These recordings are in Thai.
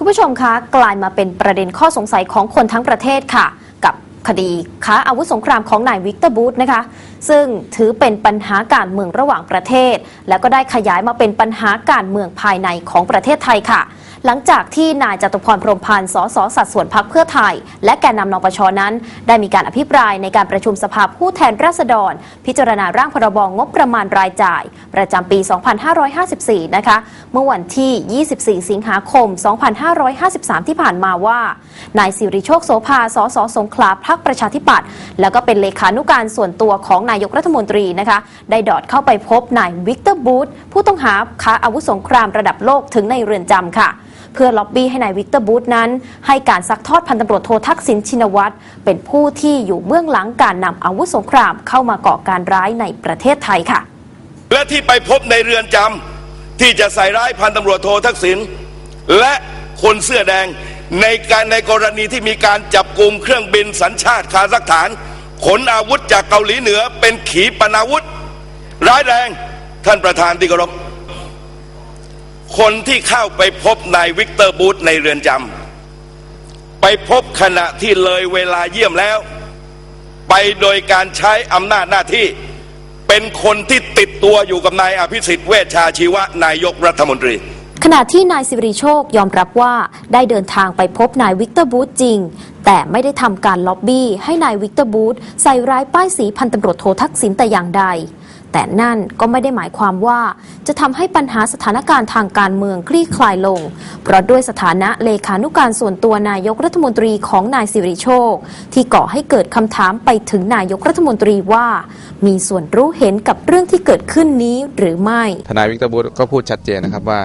คุณผู้ชมคะกลายมาเป็นประเด็นข้อสงสัยของคนทั้งประเทศค่ะ คดีค้าอาวุธสงครามของนายวิกเตอร์บูธนะคะ ซึ่งถือเป็นปัญหาการเมืองระหว่างประเทศ แล้วก็ได้ขยายมาเป็นปัญหาการเมืองภายในของประเทศไทยค่ะ หลังจากที่นายจตุพรพรหมพันธ์สสสัดส่วนพักเพื่อไทย และแกนนำนปชนั้น ได้มีการอภิปรายในการประชุมสภาผู้แทนราษฎร พิจารณาร่างพรบงบประมาณรายจ่าย ประจำปี 2554 นะคะ เมื่อวันที่ 24 สิงหาคม 2553 ที่ผ่านมาว่านายสิริโชคโสภาสสสงขลาพักประชาธิปัตย์แล้วก็เป็นเลขานุการส่วนตัวของนายกรัฐมนตรีนะคะได้ดอดเข้าไปพบนายวิกเตอร์บูธผู้ต้องหาค้าอาวุธสงครามระดับโลกถึงในเรือนจำค่ะเพื่อล็อบบี้ให้นายวิกเตอร์บูธนั้น ให้การซักทอดพันตำรวจโททักษิณชินวัตรเป็นผู้ที่อยู่เบื้องหลังการนำอาวุธสงครามเข้ามาก่อการร้ายในประเทศไทยค่ะ และที่ไปพบในเรือนจำที่จะใส่ร้ายพันตำรวจโททักษิณและคนเสื้อแดง ในการในกรณีที่มีการจับกลุ่มเครื่องบินสัญชาติคาซัคสถาน ขนอาวุธจากเกาหลีเหนือเป็นขีปนาวุธ ร้ายแรงท่านประธานที่เคารพคนที่เข้าไปพบนายวิกเตอร์บูธในเรือนจำไปพบขณะที่เลยเวลาเยี่ยมแล้ว ไปโดยการใช้อำนาจหน้าที่ เป็นคนที่ติดตัวอยู่กับนายอภิสิทธิ์เวชชาชีวะนายกรัฐมนตรี ขณะที่นายสิริโชคยอมรับว่าได้เดินทางไปพบนายวิกเตอร์บูธจริง แต่ไม่ได้ทำการล็อบบี้ให้นายวิกเตอร์บูธใส่ร้ายป้ายสีพันตำรวจโททักษิณแต่อย่างใด แต่นั่นก็ไม่ได้หมายความว่าจะทำให้ปัญหาสถานการณ์ทางการเมืองคลี่คลายลง เพราะด้วยสถานะเลขานุการส่วนตัวนายกรัฐมนตรีของนายสิริโชค ที่ก่อให้เกิดคำถามไปถึงนายกรัฐมนตรีว่า มีส่วนรู้เห็นกับเรื่องที่เกิดขึ้นนี้หรือไม่ ทนายวิกเตอร์บูธก็พูดชัดเจนนะครับว่า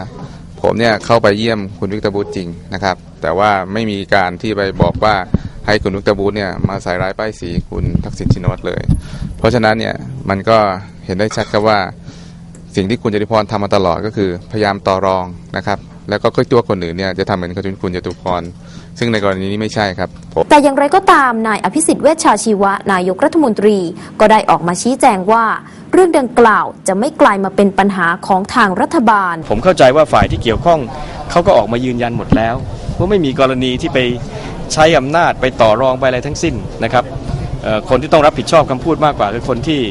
ผมเนี่ยเข้าไปเยี่ยมคุณวิกตบูธจริงนะครับ แต่ว่าไม่มีการที่ไปบอกว่าให้คุณวิกตบูธเนี่ยมาใส่ร้ายป้ายสีคุณทักษิณชินวัตรเลย เพราะฉะนั้นเนี่ยมันก็เห็นได้ชัดครับว่า สิ่งที่คุณจตุพรทำมาตลอดก็คือพยายามต่อรองนะครับ แล้วก็ตัวคนอื่นเนี่ยจะทำเหมือนกับคุณจตุพร ซึ่งในกรณีนี้ไม่ใช่ครับผมแต่อย่างไรก็ตามนายอภิสิทธิ์เวชชาชีวะนายกรัฐมนตรี ก็ได้ออกมาชี้แจงว่า เรื่องดังกล่าวจะไม่กลายมาเป็นปัญหาของทางรัฐบาล ผมเข้าใจว่าฝ่ายที่เกี่ยวข้องเขาก็ออกมายืนยันหมดแล้วว่าไม่มีกรณีที่ไปใช้อำนาจไปต่อรองไปอะไรทั้งสิ้นนะครับเอ่อคนที่ต้องรับผิดชอบคำพูดมากกว่าคือคนที่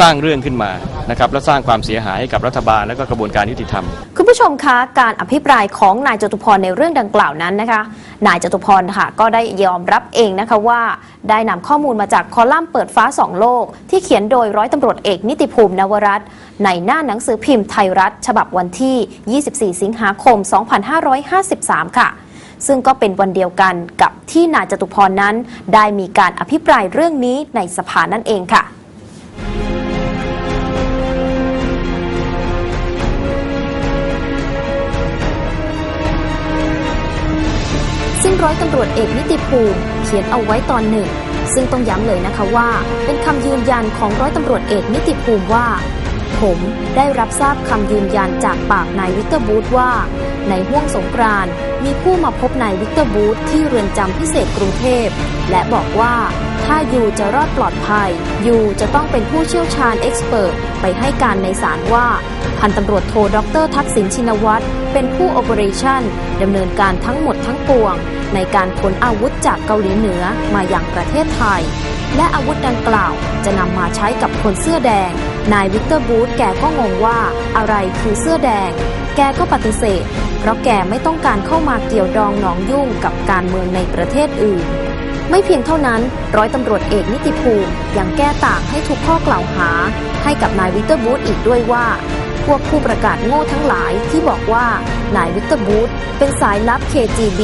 สร้างเรื่องขึ้นมานะครับและสร้างความเสียหายให้กับรัฐบาลและก็กระบวนการยุติธรรม คุณผู้ชมคะการอภิปรายของนายจตุพรในเรื่องดังกล่าวนั้นนะคะ นายจตุพรค่ะก็ได้ยอมรับเองนะคะว่า ได้นำข้อมูลมาจากคอลัมน์เปิดฟ้าสองโลก ที่เขียนโดยร้อยตำรวจเอกนิติภูมินวรัตน์ในหน้าหนังสือพิมพ์ไทยรัฐ ฉบับวันที่ 24 สิงหาคม 2553 ค่ะซึ่งก็เป็นวันเดียวกันกับที่นายจตุพรนั้น ได้มีการอภิปรายเรื่องนี้ในสภานั่นเองค่ะ ซึ่งร้อยตำรวจเอกนิติภูมิเขียนเอาไว้ตอนหนึ่ง ซึ่งต้องย้ำเลยนะคะว่า เป็นคำยืนยันของร้อยตำรวจเอกนิติภูมิว่า ผมได้รับทราบคำยืนยันจากปากนายวิกเตอร์บูธว่า ในห้วงสงกรานมีผู้มาพบนายวิกเตอร์บูธที่เรือนจำพิเศษกรุงเทพ และบอกว่าถ้ายูจะรอดปลอดภัย ยูจะต้องเป็นผู้เชี่ยวชาญเอ็กซ์เปิไปให้การในศาลว่า พันตำรวจโทดรทักษิณชินวัตรเป็นผู้โอเปอเรชั่นดำเนินการทั้งหมดทั้งปวง ในการขนอาวุธจากเกาหลีเหนือมาอย่างประเทศไทย และอาวุธดังกล่าวจะนำมาใช้กับคนเสื้อแดง นายวิกเตอร์บูธแกก็งงว่าอะไรคือเสื้อแดง แกก็ปฏิเสธ เพราะแกไม่ต้องการเข้ามาเกี่ยวดองหนองยุ่งกับการเมืองในประเทศอื่น ไม่เพียงเท่านั้น ร้อยตำรวจเอกนิติภูมิยังแก้ต่างให้ทุกข้อกล่าวหา ให้กับนายวิกเตอร์บูธอีกด้วยว่า พวกผู้ประกาศโง่ทั้งหลายที่บอกว่านายวิกเตอร์บูธเป็นสายลับ KGB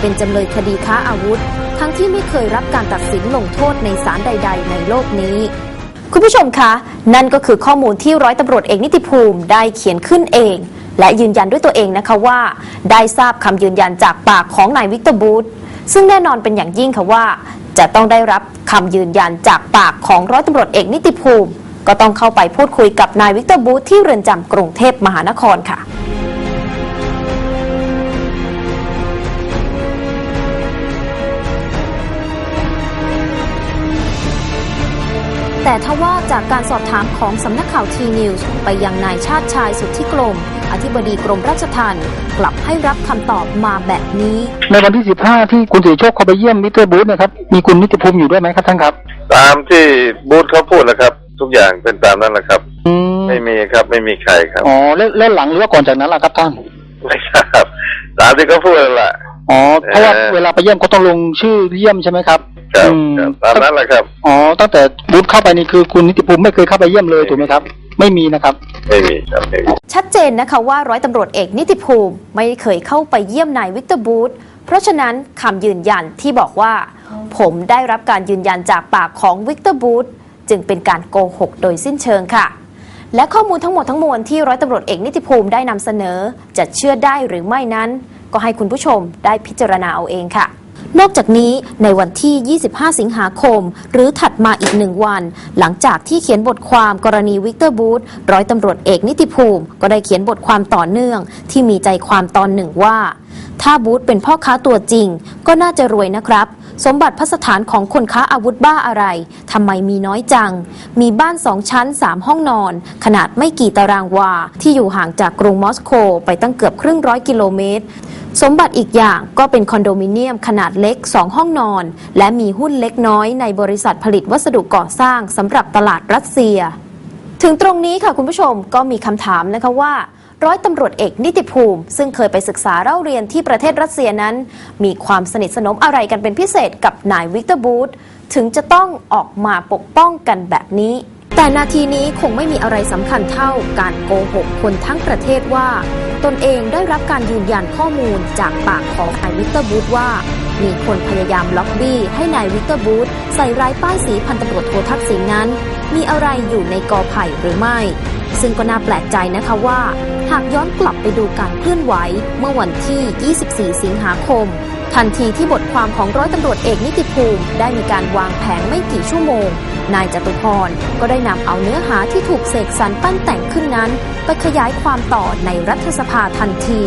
เป็นจำเลยคดีค้าอาวุธ ทั้งที่ไม่เคยรับการตัดสินลงโทษในศาลใด ๆ ในโลกนี้ คุณผู้ชมคะ นั่นก็คือข้อมูลที่ร้อยตำรวจเอกนิติภูมิได้เขียนขึ้นเอง และยืนยันด้วยตัวเองนะคะว่า ได้ทราบคำยืนยันจากปากของนายวิกเตอร์บูธซึ่งแน่นอนเป็นอย่างยิ่งค่ะว่า จะต้องได้รับคำยืนยันจากปากของร้อยตำรวจเอกนิติภูมิ ก็ต้องเข้าไปพูดคุยกับนายวิกเตอร์บูธที่เรือนจำกรุงเทพมหานครค่ะ แต่ทว่าจากการสอบถามของสำนักข่าวทีนิวส์ไปยังนายชาติชายสุทธิกลมออธิบดีกรมราชทัณฑ์กลับให้รับคำตอบมาแบบนี้ ในวันที่ 15 ที่คุณสิริโชคเข้าไปเยี่ยมมิสเตอร์บูธนะครับ มีคุณนิติภูมิอยู่ด้วยไหมครับท่านครับ ตามที่บูธเขาพูดนะครับ ทุกอย่างเป็นตามนั้นแหละครับอืมไม่มีครับไม่มีใครครับ อ๋อแล้วแล้วหลังหรือว่าก่อนจากนั้นล่ะครับท่าน ไม่ทราบตามที่เขาพูดนั่นแหละอ๋อเพราะว่าเอ่อเวลาไปเยี่ยมก็ต้องลงชื่อเยี่ยมใช่ไหมครับ ครับอืมครับตามนั้นแหละครับ อ๋อ ตั้งแต่บูธเข้าไปนี่คือคุณนิติภูมิไม่เคยเข้าไปเยี่ยมเลยถูกไหมครับ ไม่มีนะครับ ไม่มีครับไม่มีชัดเจนนะคะว่าร้อยตำรวจเอกนิติภูมิไม่เคยเข้าไปเยี่ยมนายวิกเตอร์บูธเพราะฉะนั้นคำยืนยันที่บอกว่า ผมได้รับการยืนยันจากปากของวิกเตอร์บูธจึงเป็นการโกหกโดยสิ้นเชิงค่ะ และข้อมูลทั้งหมดทั้งมวลที่ร้อยตำรวจเอกนิติภูมิได้นำเสนอ จะเชื่อได้หรือไม่นั้น ก็ให้คุณผู้ชมได้พิจารณาเอาเองค่ะ นอกจากนี้ในวันที่ 25 สิงหาคม หรือถัดมาอีกหนึ่งวัน หลังจากที่เขียนบทความกรณีวิกเตอร์บูธร้อยตำรวจเอกนิติภูมิ ก็ได้เขียนบทความต่อเนื่อง ที่มีใจความตอนหนึ่งว่า ถ้าบูธเป็นพ่อค้าตัวจริง ก็น่าจะรวยนะครับ สมบัติพัสถานของคนค้าอาวุธบ้าอะไร ทำไมมีน้อยจัง มีบ้านสองชั้นสามห้องนอน ขนาดไม่กี่ตารางวา ที่อยู่ห่างจากกรุงมอสโกไปตั้งเกือบครึ่งร้อยกิโลเมตร สมบัติอีกอย่างก็เป็นคอนโดมิเนียมขนาดเล็ก2ห้องนอน และมีหุ้นเล็กน้อยในบริษัทผลิตวัสดุก่อสร้างสำหรับตลาดรัสเซีย ถึงตรงนี้ค่ะคุณผู้ชมก็มีคำถามนะคะว่า ร้อยตำรวจเอกนิติภูมิ ซึ่งเคยไปศึกษาเล่าเรียนที่ประเทศรัสเซียนั้น มีความสนิทสนมอะไรกันเป็นพิเศษกับนายวิกเตอร์บูธถึงจะต้องออกมาปกป้องกันแบบนี้ แต่นาทีนี้คงไม่มีอะไรสำคัญเท่าการโกหกคนทั้งประเทศว่า ตนเองได้รับการยืนยันข้อมูลจากปากของนายวิกเตอร์บูธว่า มีคนพยายามล็อบบี้ให้นายวิกเตอร์บูธใส่ร้ายป้ายสีพันตำรวจโททักษิณนั้น มีอะไรอยู่ในกอไผ่หรือไม่ ซึ่งก็น่าแปลกใจนะคะว่า หากย้อนกลับไปดูการเคลื่อนไหว เมื่อวันที่ 24 สิงหาคม ทันทีที่บทความของร้อยตำรวจเอกนิติภูมิ ได้มีการวางแผนไม่กี่ชั่วโมง นายจตุพรก็ได้นำเอาเนื้อหาที่ถูกเสกสรรปั้นแต่งขึ้นนั้น ไปขยายความต่อในรัฐสภาทันที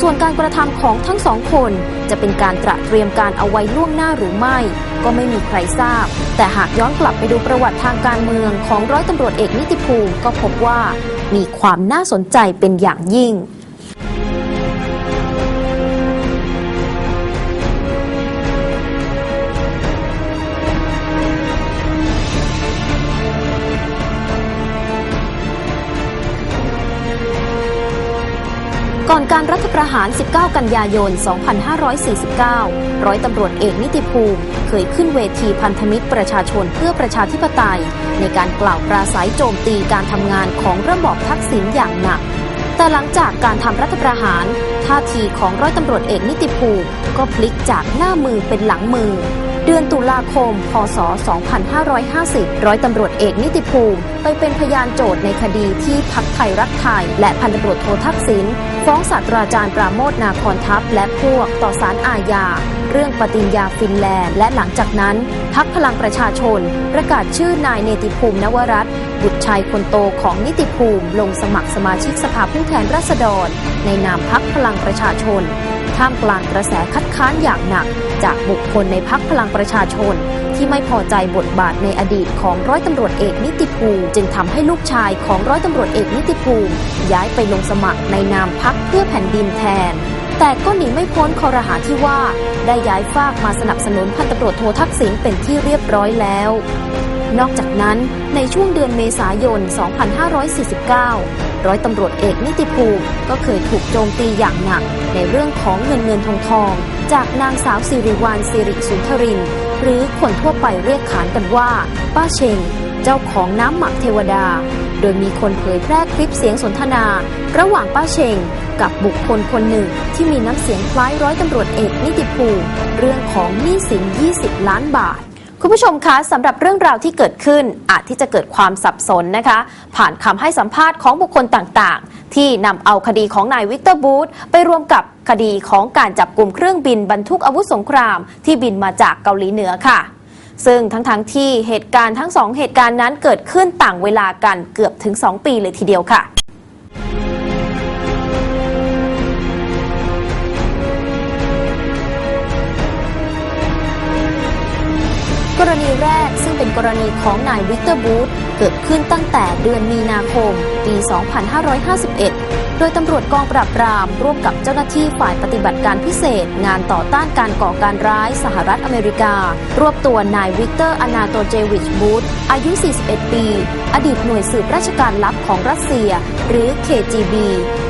ส่วนการกระทำของทั้งสองคน จะเป็นการตระเตรียมการเอาไว้ล่วงหน้าหรือไม่ ก็ไม่มีใครทราบ แต่หากย้อนกลับไปดูประวัติทางการเมืองของร้อยตำรวจเอกนิติภูมิก็พบว่า มีความน่าสนใจเป็นอย่างยิ่ง ก่อนการรัฐประหาร 19 กันยายน 2549 ร้อยตำรวจเอกนิติภูมิ เคยขึ้นเวทีพันธมิตรประชาชนเพื่อประชาธิปไตย ในการกล่าวปราศัยโจมตีการทำงานของระบอบทักษิณอย่างหนัก แต่หลังจากการทำรัฐประหาร ท่าทีของร้อยตำรวจเอกนิติภูมิก็พลิกจากหน้ามือเป็นหลังมือ เดือนตุลาคม พศ 2550 ร้อยตำรวจเอกนิติภูมิ ไปเป็นพยานโจทย์ในคดีที่พักไทยรักไทย และพันตำรวจโททักษิณฟ้องศาสตราจารย์ปราโมทนาคอนทัพ และพวกต่อสารอาญา เรื่องปฏิญญาฟินแลนด์ และหลังจากนั้นพักพลังประชาชน ประกาศชื่อนายเนติภูมินวรัตน์บุตรชายคนโตของนิติภูมิ ลงสมัครสมาชิกสภาผู้แทนราษฎร ในนามพักพลังประชาชน ท่ามกลางกระแสคัดค้านอย่างหนัก จากบุคคลในพักพลังประชาชน ที่ไม่พอใจบทบาทในอดีตของร้อยตำรวจเอกนิติภูมิจึงทำให้ลูกชายของร้อยตำรวจเอกนิติภูมิ ย้ายไปลงสมัครในนามพักเพื่อแผ่นดินแทน แต่ก็หนีไม่พ้นคอรหาที่ว่า ได้ย้ายฝากมาสนับสนุนพันตำรวจโททักษิณเป็นที่เรียบร้อยแล้วนอกจากนั้นในช่วงเดือนเมษายน 2549 ร้อยตำรวจเอกนิติภูมิก็เคยถูกโจมตีอย่างหนัก ในเรื่องของเงินเงินทองทอง จากนางสาวสิริวัลสิริสุนทริน หรือคนทั่วไปเรียกขานกันว่า ป้าเชง เจ้าของน้ำหมักเทวดา โดยมีคนเผยแพร่คลิปเสียงสนทนา ระหว่างป้าเชง กับบุคคลคนหนึ่งที่มีน้ำเสียงคล้ายร้อยตำรวจเอกนิติภูมิเรื่องของหนี้สิน 20 ล้านบาท คุณผู้ชมคะสำหรับเรื่องราวที่เกิดขึ้นอาจที่จะเกิดความสับสนนะคะ ผ่านคำให้สัมภาษณ์ของบุคคลต่างๆ ที่นำเอาคดีของนายวิกเตอร์บูธไปรวมกับคดีของการจับกลุ่มเครื่องบินบรรทุกอาวุธสงคราม ที่บินมาจากเกาหลีเหนือค่ะ ซึ่งทั้งๆที่เหตุการณ์ทั้งสองเหตุการณ์นั้นเกิดขึ้นต่างเวลากันเกือบถึง 2 ปีเลยทีเดียวค่ะ แรก ซึ่งเป็นกรณีของนายวิกเตอร์บูธเกิดขึ้นตั้งแต่เดือนมีนาคม ปี 2551 โดยตำรวจกองปราบปรามร่วมกับเจ้าหน้าที่ฝ่ายปฏิบัติการพิเศษ งานต่อต้านการก่อการร้ายสหรัฐอเมริกา รวบตัวนายวิกเตอร์อนาโตเจวิชบูธอายุ 41 ปี อดีตหน่วยสืบราชการลับของรัสเซีย หรือ KGB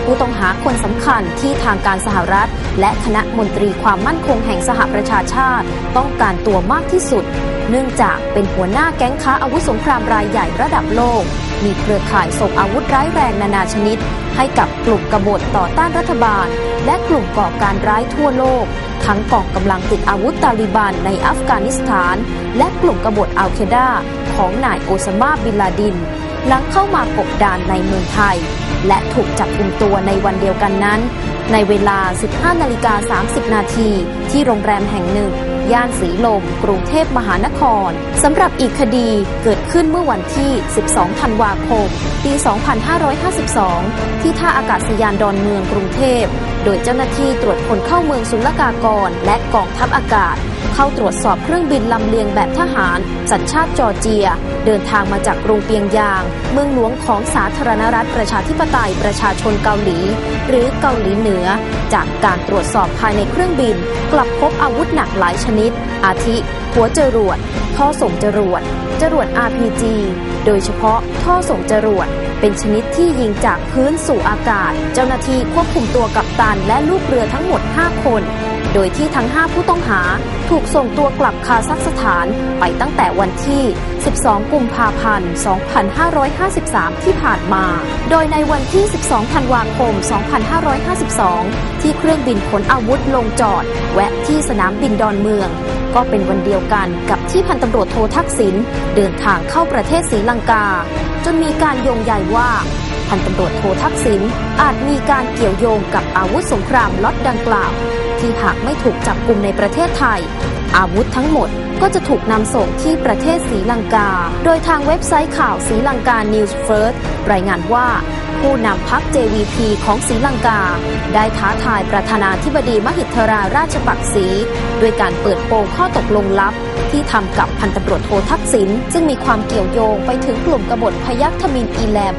ผู้ต้องหาคนสำคัญที่ทางการสหรัฐ และคณะมนตรีความมั่นคงแห่งสหประชาชาติ ต้องการตัวมากที่สุด เนื่องจากเป็นหัวหน้าแก๊งค้าอาวุธสงครามรายใหญ่ระดับโลก มีเครือข่ายส่งอาวุธร้ายแรงนานาชนิด ให้กับกลุ่มกบฏต่อต้านรัฐบาล และกลุ่มก่อการร้ายทั่วโลก ทั้งกองกำลังติดอาวุธตาลิบันในอัฟกานิสถาน และกลุ่มกบฏอัลเคดาของนายโอซามาบินลาดิน หลังเข้ามากบดานในเมืองไทย และถูกจับกุมตัวในวันเดียวกันนั้น ในเวลา 15 นาฬิกา 30 นาทีที่โรงแรมแห่งหนึ่ง ย่านสีลม กรุงเทพมหานครสำหรับอีกคดีเกิดขึ้นเมื่อวันที่ 12 ธันวาคม ปี 2552 ที่ท่าอากาศยานดอนเมืองกรุงเทพ โดยเจ้าหน้าที่ตรวจคนเข้าเมืองศุลกากร และกองทัพอากาศ เข้าตรวจสอบเครื่องบินลำเลียงแบบทหาร สัญชาติจอร์เจีย เดินทางมาจากกรุงเปียงยาง เมืองหลวงของสาธารณรัฐประชาธิปไตยประชาชนเกาหลี หรือเกาหลีเหนือ จากการตรวจสอบภายในเครื่องบิน กลับพบอาวุธหนักหลายชนิดอาทิ หัวจรวด ท่อส่งจรวด จรวด RPG โดยเฉพาะท่อส่งจรวด เป็นชนิดที่ยิงจากพื้นสู่อากาศ เจ้าหน้าที่ควบคุมตัวกัปตันและลูกเรือทั้งหมด 5 คน โดยที่ทั้ง 5 ผู้ต้องหาถูกส่งตัวกลับคาซัคสถานไปตั้งแต่วันที่ 12 กุมภาพันธ์ 2553 ที่ผ่านมา โดยในวันที่ 12 ธันวาคม 2552 ที่เครื่องบินขนอาวุธลงจอด แวะที่สนามบินดอนเมือง ก็เป็นวันเดียวกันกับที่พันตำรวจโททักษิณเดินทางเข้าประเทศศรีลังกา จนมีการโยงใยว่า พันตำรวจโททักษิณอาจมีการเกี่ยวโยงกับอาวุธสงครามล็อตดังกล่าว ที่หากไม่ถูกจับกลุ่มในประเทศไทย อาวุธทั้งหมดก็จะถูกนำส่งที่ประเทศศรีลังกา โดยทางเว็บไซต์ข่าวศรีลังกา News First รายงานว่า ผู้นำพัก JVP ของศรีลังกา ได้ท้าทายประธานาธิบดีมหิทธราราชปักษีด้วยการเปิดโปงข้อตกลงลับ ที่ทำกับพันตำรวจโททักษิณซึ่งมีความเกี่ยวโยงไปถึงกลุ่มกบฏพยัคฆ์ทมินอีแลม